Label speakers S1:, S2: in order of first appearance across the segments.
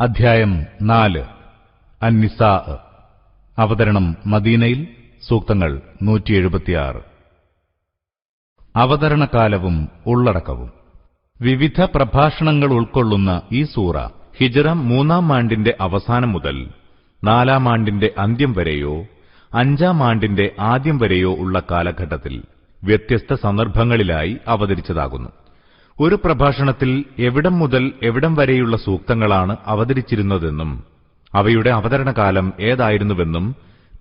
S1: അധ്യായം നാല്. അന്നിസാ അവതരണം മദീനയിൽ സൂക്തങ്ങൾ നൂറ്റി എഴുപത്തിയാറ് അവതരണകാലവും ഉള്ളടക്കവും. വിവിധ പ്രഭാഷണങ്ങൾ ഉൾക്കൊള്ളുന്ന ഈ സൂറ ഹിജറ മൂന്നാം ആണ്ടിന്റെ അവസാനം മുതൽ നാലാം ആണ്ടിന്റെ അന്ത്യം വരെയോ അഞ്ചാം ആണ്ടിന്റെ ആദ്യം വരെയോ ഉള്ള കാലഘട്ടത്തിൽ വ്യത്യസ്ത സന്ദർഭങ്ങളിലായി അവതരിച്ചതാകുന്നു. ഒരു പ്രഭാഷണത്തിൽ എവിടം മുതൽ എവിടം വരെയുള്ള സൂക്തങ്ങളാണ് അവതരിച്ചിരുന്നതെന്നും അവയുടെ അവതരണകാലം ഏതായിരുന്നുവെന്നും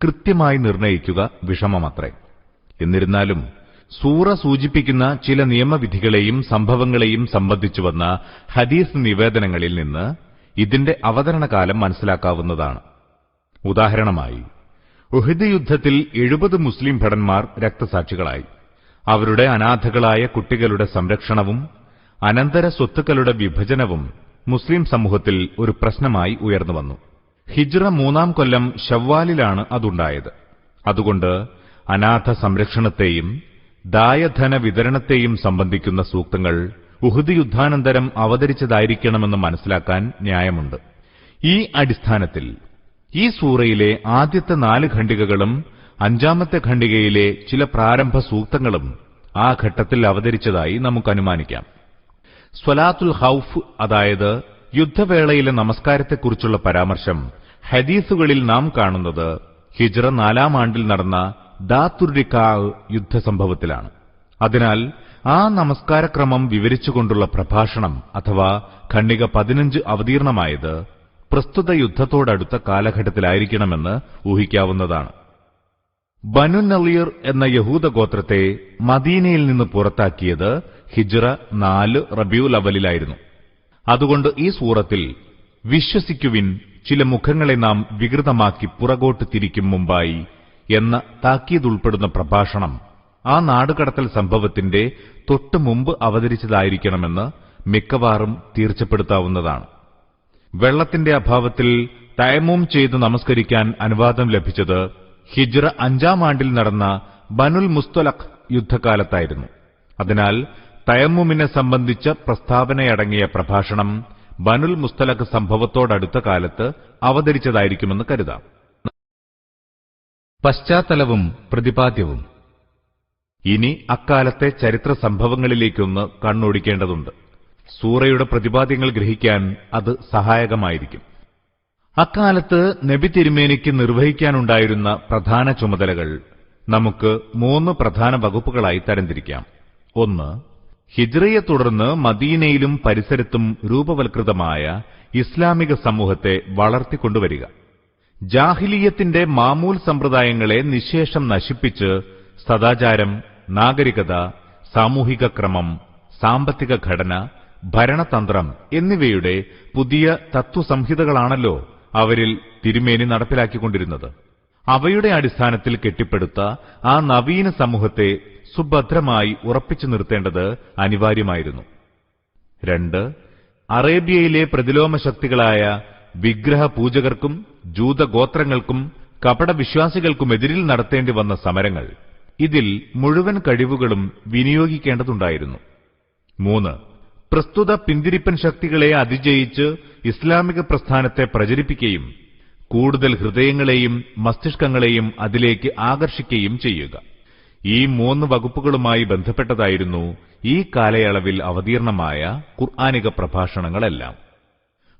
S1: കൃത്യമായി നിർണയിക്കുക വിഷമമത്രേ. എന്നിരുന്നാലും സൂറ സൂചിപ്പിക്കുന്ന ചില നിയമവിധികളെയും സംഭവങ്ങളെയും സംബന്ധിച്ചു വന്ന ഹദീസ് നിവേദനങ്ങളിൽ നിന്ന് ഇതിന്റെ അവതരണകാലം മനസ്സിലാക്കാവുന്നതാണ്. ഉദാഹരണമായി ഉഹിദ് യുദ്ധത്തിൽ എഴുപത് മുസ്ലിം ഭടന്മാർ രക്തസാക്ഷികളായി. അവരുടെ അനാഥകളായ കുട്ടികളുടെ സംരക്ഷണവും അനന്തര സ്വത്തുക്കളുടെ വിഭജനവും മുസ്ലിം സമൂഹത്തിൽ ഒരു പ്രശ്നമായി ഉയർന്നുവന്നു ഹിജ്റ മൂന്നാം കൊല്ലം ഷവ്വാലിലാണ് അതുണ്ടായത്. അതുകൊണ്ട് അനാഥ സംരക്ഷണത്തെയും ദായധന വിതരണത്തെയും സംബന്ധിക്കുന്ന സൂക്തങ്ങൾ ഉഹുദി യുദ്ധാനന്തരം അവതരിച്ചതായിരിക്കണമെന്ന് മനസ്സിലാക്കാൻ ന്യായമുണ്ട്. ഈ അടിസ്ഥാനത്തിൽ ഈ സൂറയിലെ ആദ്യത്തെ നാല് ഖണ്ഡികകളും അഞ്ചാമത്തെ ഖണ്ഡികയിലെ ചില പ്രാരംഭ സൂക്തങ്ങളും ആ ഘട്ടത്തിൽ അവതരിച്ചതായി നമുക്ക് അനുമാനിക്കാം. സ്വലാത്തുൽ ഹൌഫ് അതായത് യുദ്ധവേളയിലെ നമസ്കാരത്തെക്കുറിച്ചുള്ള പരാമർശം ഹദീസുകളിൽ നാം കാണുന്നത് ഹിജ്റ നാലാം ആണ്ടിൽ നടന്ന ദാത്തുർരിക്കാ യുദ്ധസംഭവത്തിലാണ്. അതിനാൽ ആ നമസ്കാരക്രമം വിവരിച്ചുകൊണ്ടുള്ള പ്രഭാഷണം അഥവാ ഖണ്ഡിക പതിനഞ്ച് അവതീർണമായത് പ്രസ്തുത യുദ്ധത്തോടടുത്ത കാലഘട്ടത്തിലായിരിക്കണമെന്ന് ഊഹിക്കാവുന്നതാണ്. ബനു നളീർ എന്ന യഹൂദ ഗോത്രത്തെ മദീനയിൽ നിന്ന് പുറത്താക്കിയത് ഹിജ്റ നാല് റബിയുൽ അവലിലായിരുന്നു അതുകൊണ്ട് ഈ സൂറത്തിൽ വിശ്വസിക്കുവിൻ ചില മുഖങ്ങളെ നാം വികൃതമാക്കി പുറകോട്ട് തിരിക്കും മുമ്പായി എന്ന താക്കീതുൾപ്പെടുന്ന പ്രഭാഷണം ആ നാടുകടത്തൽ സംഭവത്തിന്റെ തൊട്ടു മുമ്പ് അവതരിച്ചതായിരിക്കണമെന്ന് മിക്കവാറും തീർച്ചപ്പെടുത്താവുന്നതാണ്. വെള്ളത്തിന്റെ അഭാവത്തിൽ തയമൂം ചെയ്ത് നമസ്കരിക്കാൻ അനുവാദം ലഭിച്ചത് ഹിജ്റ അഞ്ചാം ആണ്ടിൽ നടന്ന ബനുൽ മുസ്തലഖ് യുദ്ധകാലത്തായിരുന്നു. അതിനാൽ തയമ്മുമിനെ സംബന്ധിച്ച പ്രസ്താവനയടങ്ങിയ പ്രഭാഷണം ബനുൽ മുസ്തലഖ് സംഭവത്തോടടുത്ത കാലത്ത് അവതരിച്ചതായിരിക്കുമെന്ന് കരുതാം. പശ്ചാത്തലവും പ്രതിപാദ്യവും. ഇനി അക്കാലത്തെ ചരിത്ര സംഭവങ്ങളിലേക്കൊന്ന് കണ്ണോടിക്കേണ്ടതുണ്ട്. സൂറയുടെ പ്രതിപാദ്യങ്ങൾ ഗ്രഹിക്കാൻ അത് സഹായകമായിരിക്കും. അക്കാലത്ത് നബി തിരുമേനിക്ക് നിർവഹിക്കാനുണ്ടായിരുന്ന പ്രധാന ചുമതലകൾ നമുക്ക് മൂന്ന് പ്രധാന വകുപ്പുകളായി തരംതിരിക്കാം. ഒന്ന് ഹിജ്റയെ തുടർന്ന് മദീനയിലും പരിസരത്തും രൂപവൽകൃതമായ ഇസ്ലാമിക സമൂഹത്തെ വളർത്തിക്കൊണ്ടുവരിക. ജാഹിലീയത്തിന്റെ മാമൂൽ സമ്പ്രദായങ്ങളെ നിശേഷം നശിപ്പിച്ച് സദാചാരം നാഗരികത സാമൂഹിക ക്രമം സാമ്പത്തിക ഘടന ഭരണതന്ത്രം എന്നിവയുടെ പുതിയ തത്വസംഹിതകളാണല്ലോ അവരിൽ തിരുമേനി നടപ്പിലാക്കിക്കൊണ്ടിരുന്നത്. അവയുടെ അടിസ്ഥാനത്തിൽ കെട്ടിപ്പടുത്ത ആ നവീന സമൂഹത്തെ സുഭദ്രമായി ഉറപ്പിച്ചു നിർത്തേണ്ടത് അനിവാര്യമായിരുന്നു. രണ്ട് അറേബ്യയിലെ പ്രതിലോമ ശക്തികളായ വിഗ്രഹ പൂജകർക്കും ജൂതഗോത്രങ്ങൾക്കും കപടവിശ്വാസികൾക്കുമെതിരിൽ നടത്തേണ്ടി വന്ന സമരങ്ങൾ ഇതിൽ മുഴുവൻ കഴിവുകളും വിനിയോഗിക്കേണ്ടതുണ്ടായിരുന്നു. മൂന്ന് പ്രസ്തുത പിന്തിരിപ്പൻ ശക്തികളെ അതിജയിച്ച് ഇസ്ലാമിക പ്രസ്ഥാനത്തെ പ്രചരിപ്പിക്കുകയും കൂടുതൽ ഹൃദയങ്ങളെയും മസ്തിഷ്കങ്ങളെയും അതിലേക്ക് ആകർഷിക്കുകയും ചെയ്യുക. ഈ മൂന്ന് വകുപ്പുകളുമായി ബന്ധപ്പെട്ടതായിരുന്നു ഈ കാലയളവിൽ അവതീർണമായ ഖുർആാനിക പ്രഭാഷണങ്ങളെല്ലാം.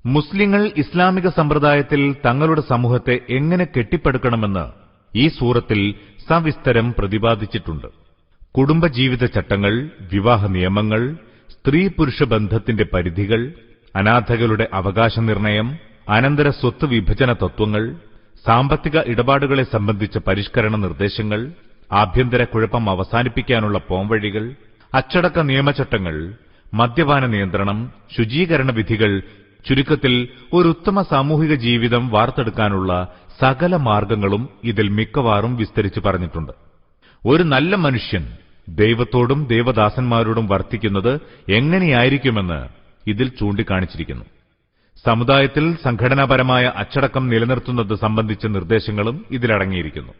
S1: മുസ്ലിങ്ങൾ ഇസ്ലാമിക സമ്പ്രദായത്തിൽ തങ്ങളുടെ സമൂഹത്തെ എങ്ങനെ കെട്ടിപ്പടുക്കണമെന്ന് ഈ സൂറത്തിൽ സവിസ്തരം പ്രതിപാദിച്ചിട്ടുണ്ട്. കുടുംബജീവിത ചട്ടങ്ങൾ വിവാഹ നിയമങ്ങൾ സ്ത്രീ പുരുഷ ബന്ധത്തിന്റെ പരിധികൾ അനാഥകളുടെ അവകാശ നിർണയം അനന്തര സ്വത്ത് വിഭജന തത്വങ്ങൾ സാമ്പത്തിക ഇടപാടുകളെ സംബന്ധിച്ച പരിഷ്കരണ നിർദ്ദേശങ്ങൾ ആഭ്യന്തര കുഴപ്പം അവസാനിപ്പിക്കാനുള്ള പോംവഴികൾ അച്ചടക്ക നിയമചട്ടങ്ങൾ മദ്യപാന നിയന്ത്രണം ശുചീകരണ വിധികൾ ചുരുക്കത്തിൽ ഒരു ഉത്തമ സാമൂഹിക ജീവിതം വാർത്തെടുക്കാനുള്ള സകല മാർഗങ്ങളും ഇതിൽ മിക്കവാറും വിസ്തരിച്ചു പറഞ്ഞിട്ടുണ്ട്. ഒരു നല്ല മനുഷ്യൻ ദൈവത്തോടും ദേവദാസന്മാരോടും വർത്തിക്കുന്നത് എങ്ങനെയായിരിക്കുമെന്ന് ഇതിൽ ചൂണ്ടിക്കാണിച്ചിരിക്കുന്നു. സമുദായത്തിൽ സംഘടനാപരമായ അച്ചടക്കം നിലനിർത്തുന്നത് സംബന്ധിച്ച നിർദ്ദേശങ്ങളും ഇതിലടങ്ങിയിരിക്കുന്നു.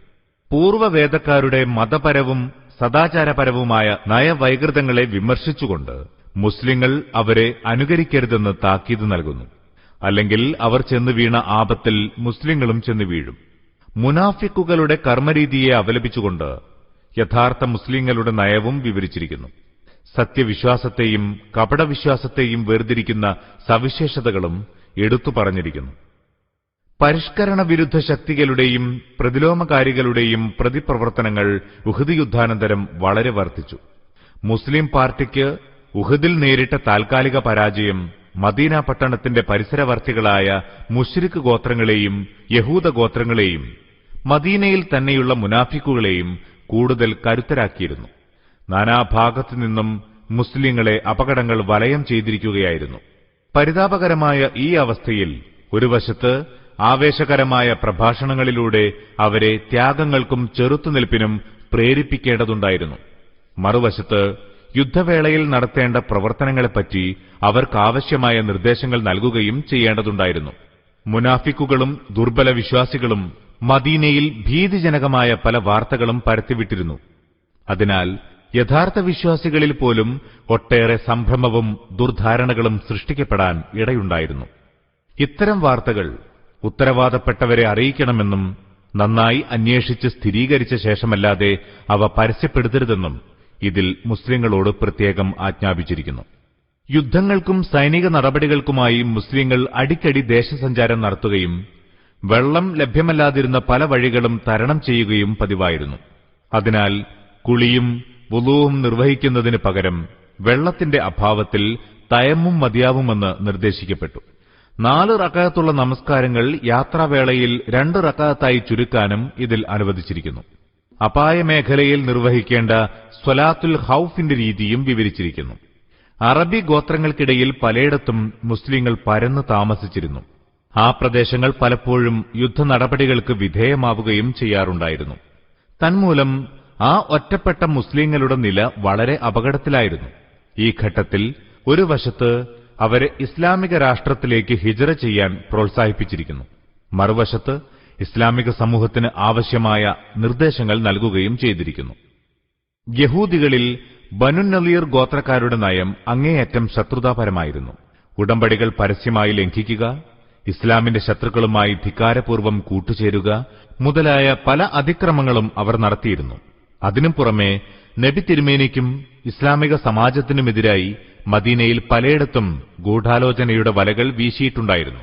S1: പൂർവവേദക്കാരുടെ മതപരവും സദാചാരപരവുമായ നയവൈകൃതങ്ങളെ വിമർശിച്ചുകൊണ്ട് മുസ്ലിങ്ങൾ അവരെ അനുകരിക്കരുതെന്ന് താക്കീത് നൽകുന്നു. അല്ലെങ്കിൽ അവർ ചെന്ന് വീണ ആപത്തിൽ മുസ്ലിങ്ങളും ചെന്ന് വീഴും. മുനാഫിക്കുകളുടെ കർമ്മരീതിയെ അപലപിച്ചുകൊണ്ട് യഥാർത്ഥ മുസ്ലിങ്ങളുടെ നയവും വിവരിച്ചിരിക്കുന്നു. സത്യവിശ്വാസത്തെയും കപടവിശ്വാസത്തെയും വേർതിരിക്കുന്ന സവിശേഷതകളും എടുത്തു പറഞ്ഞിരിക്കുന്നു. പരിഷ്കരണ വിരുദ്ധ ശക്തികളുടെയും പ്രതിലോമകാരികളുടെയും പ്രതിപ്രവർത്തനങ്ങൾ ഉഹദ് യുദ്ധാനന്തരം വളരെ വർദ്ധിച്ചു. മുസ്ലിം പാർട്ടിക്ക് ഉഹദിൽ നേരിട്ട താൽക്കാലിക പരാജയം മദീന പട്ടണത്തിന്റെ പരിസരവർത്തികളായ മുഷ്രിഖ് ഗോത്രങ്ങളെയും യഹൂദ ഗോത്രങ്ങളെയും മദീനയിൽ തന്നെയുള്ള മുനാഫിക്കുകളെയും കൂടുതൽ കരുത്തരാക്കിയിരുന്നു. നാനാഭാഗത്തു നിന്നും മുസ്ലിങ്ങളെ അപകടങ്ങൾ വലയം ചെയ്തിരിക്കുകയായിരുന്നു. പരിതാപകരമായ ഈ അവസ്ഥയിൽ ഒരു വശത്ത് ആവേശകരമായ പ്രഭാഷണങ്ങളിലൂടെ അവരെ ത്യാഗങ്ങൾക്കും ചെറുത്തുനിൽപ്പിനും പ്രേരിപ്പിക്കേണ്ടതുണ്ടായിരുന്നു. മറുവശത്ത് യുദ്ധവേളയിൽ നടത്തേണ്ട പ്രവർത്തനങ്ങളെപ്പറ്റി അവർക്കാവശ്യമായ നിർദ്ദേശങ്ങൾ നൽകുകയും ചെയ്യേണ്ടതുണ്ടായിരുന്നു. മുനാഫിക്കുകളും ദുർബല വിശ്വാസികളും മദീനയിൽ ഭീതിജനകമായ പല വാർത്തകളും പരത്തിവിട്ടിരുന്നു. അതിനാൽ യഥാർത്ഥ വിശ്വാസികളിൽ പോലും ഒട്ടേറെ സംഭ്രമവും ദുർധാരണകളും സൃഷ്ടിക്കപ്പെടാൻ ഇടയുണ്ടായിരുന്നു. ഇത്തരം വാർത്തകൾ ഉത്തരവാദപ്പെട്ടവരെ അറിയിക്കണമെന്നും നന്നായി അന്വേഷിച്ച് സ്ഥിരീകരിച്ച ശേഷമല്ലാതെ അവ പരസ്യപ്പെടുത്തരുതെന്നും ഇതിൽ മുസ്ലിങ്ങളോട് പ്രത്യേകം ആജ്ഞാപിച്ചിരിക്കുന്നു. യുദ്ധങ്ങൾക്കും സൈനിക നടപടികൾക്കുമായി മുസ്ലിങ്ങൾ അടിക്കടി ദേശസഞ്ചാരം നടത്തുകയും വെള്ളം ലഭ്യമല്ലാതിരുന്ന പല വഴികളും തരണം ചെയ്യുകയും പതിവായിരുന്നു. അതിനാൽ കുളിയും വുളുവും നിർവഹിക്കുന്നതിന് പകരം വെള്ളത്തിന്റെ അഭാവത്തിൽ തയമ്മും മതിയാവുമെന്ന് നിർദ്ദേശിക്കപ്പെട്ടു. നാല് റക്കായത്തുള്ള നമസ്കാരങ്ങൾ യാത്രാവേളയിൽ രണ്ട് റക്കായത്തായി ചുരുക്കാനും ഇതിൽ അനുവദിച്ചിരിക്കുന്നു. അപായ മേഖലയിൽ നിർവഹിക്കേണ്ട സ്വലാത്തുൽ ഹൌഫിന്റെ രീതിയും വിവരിച്ചിരിക്കുന്നു. അറബി ഗോത്രങ്ങൾക്കിടയിൽ പലയിടത്തും മുസ്ലിങ്ങൾ പരന്ന് താമസിച്ചിരുന്നു. ആ പ്രദേശങ്ങൾ പലപ്പോഴും യുദ്ധ നടപടികൾക്ക് വിധേയമാവുകയും ചെയ്യാറുണ്ടായിരുന്നു. തന്മൂലം ആ ഒറ്റപ്പെട്ട മുസ്ലിങ്ങളുടെ നില വളരെ അപകടത്തിലായിരുന്നു. ഈ ഘട്ടത്തിൽ ഒരു വശത്ത് അവരെ ഇസ്ലാമിക രാഷ്ട്രത്തിലേക്ക് ഹിജറ ചെയ്യാൻ പ്രോത്സാഹിപ്പിച്ചിരിക്കുന്നു. മറുവശത്ത് ഇസ്ലാമിക സമൂഹത്തിന് ആവശ്യമായ നിർദ്ദേശങ്ങൾ നൽകുകയും ചെയ്തിരിക്കുന്നു. യഹൂദികളിൽ ബനുനലീർ ഗോത്രക്കാരുടെ നയം അങ്ങേയറ്റം ശത്രുതാപരമായിരുന്നു. ഉടമ്പടികൾ പരസ്യമായി ലംഘിക്കുക ഇസ്ലാമിന്റെ ശത്രുക്കളുമായി ധിക്കാരപൂർവം കൂട്ടുചേരുക മുതലായ പല അതിക്രമങ്ങളും അവർ നടത്തിയിരുന്നു. അതിനും പുറമെ നബി തിരുമേനിക്കും ഇസ്ലാമിക സമാജത്തിനുമെതിരായി മദീനയിൽ പലയിടത്തും ഗൂഢാലോചനയുടെ വലകൾ വീശിയിട്ടുണ്ടായിരുന്നു.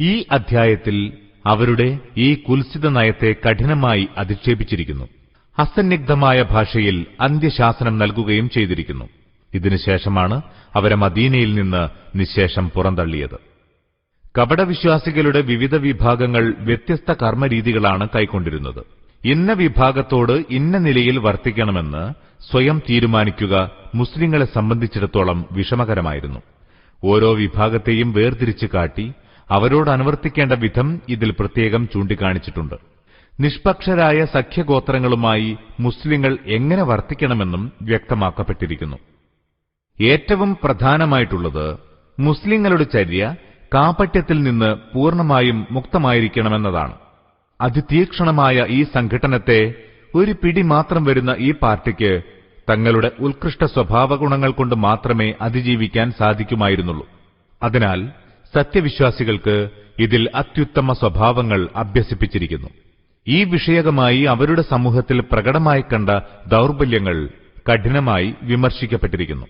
S1: ഈ അധ്യായത്തിൽ അവരുടെ ഈ കുൽസിത നയത്തെ കഠിനമായി അധിക്ഷേപിച്ചിരിക്കുന്നു. അസന്നിഗ്ധമായ ഭാഷയിൽ അന്ത്യശാസനം നൽകുകയും ചെയ്തിരിക്കുന്നു. ഇതിനുശേഷമാണ് അവരെ മദീനയിൽ നിന്ന് നിശേഷം പുറന്തള്ളിയത്. കപടവിശ്വാസികളുടെ വിവിധ വിഭാഗങ്ങൾ വ്യത്യസ്ത കർമ്മരീതികളാണ് കൈക്കൊണ്ടിരുന്നത്. ഇന്ന വിഭാഗത്തോട് ഇന്ന നിലയിൽ വർത്തിക്കണമെന്ന് സ്വയം തീരുമാനിക്കുക മുസ്ലിങ്ങളെ സംബന്ധിച്ചിടത്തോളം വിഷമകരമായിരുന്നു. ഓരോ വിഭാഗത്തെയും വേർതിരിച്ചു കാട്ടി അവരോട് അനുവർത്തിക്കേണ്ട വിധം ഇതിൽ പ്രത്യേകം ചൂണ്ടിക്കാണിച്ചിട്ടുണ്ട്. നിഷ്പക്ഷരായ സഖ്യഗോത്രങ്ങളുമായി മുസ്ലിങ്ങൾ എങ്ങനെ വർത്തിക്കണമെന്നും വ്യക്തമാക്കപ്പെട്ടിരിക്കുന്നു. ഏറ്റവും പ്രധാനമായിട്ടുള്ളത് മുസ്ലിങ്ങളുടെ ചര്യ കാപട്യത്തിൽ നിന്ന് പൂർണമായും മുക്തമായിരിക്കണമെന്നതാണ്. അതിതീക്ഷണമായ ഈ സംഘടനത്തെ ഒരു പിടി മാത്രം വരുന്ന ഈ പാർട്ടിക്ക് തങ്ങളുടെ ഉത്കൃഷ്ട സ്വഭാവ ഗുണങ്ങൾ കൊണ്ട് മാത്രമേ അതിജീവിക്കാൻ സാധിക്കുമായിരുന്നുള്ളൂ. അതിനാൽ സത്യവിശ്വാസികൾക്ക് ഇതിൽ അത്യുത്തമ സ്വഭാവങ്ങൾ അഭ്യസിപ്പിച്ചിരിക്കുന്നു. ഈ വിഷയകമായി അവരുടെ സമൂഹത്തിൽ പ്രകടമായി കണ്ട ദൗർബല്യങ്ങൾ കഠിനമായി വിമർശിക്കപ്പെട്ടിരിക്കുന്നു.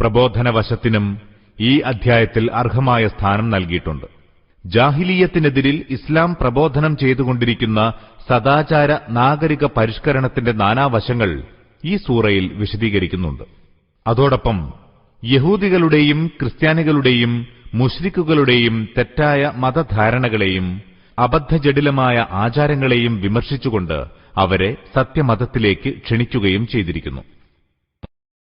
S1: പ്രബോധനവശത്തിനും ഈ അധ്യായത്തിൽ അർഹമായ സ്ഥാനം നൽകിയിട്ടുണ്ട്. ജാഹിലീയത്തിനെതിരിൽ ഇസ്ലാം പ്രബോധനം ചെയ്തുകൊണ്ടിരിക്കുന്ന സദാചാര നാഗരിക പരിഷ്കരണത്തിന്റെ നാനാവശങ്ങൾ ഈ സൂറയിൽ വിശദീകരിക്കുന്നുണ്ട്. അതോടൊപ്പം യഹൂദികളുടെയും ക്രിസ്ത്യാനികളുടെയും മുഷ്രിക്കുകളുടെയും തെറ്റായ മതധാരണകളെയും അബദ്ധജടിലമായ ആചാരങ്ങളെയും വിമർശിച്ചുകൊണ്ട് അവരെ സത്യമതത്തിലേക്ക് ക്ഷണിക്കുകയും ചെയ്തിരിക്കുന്നു.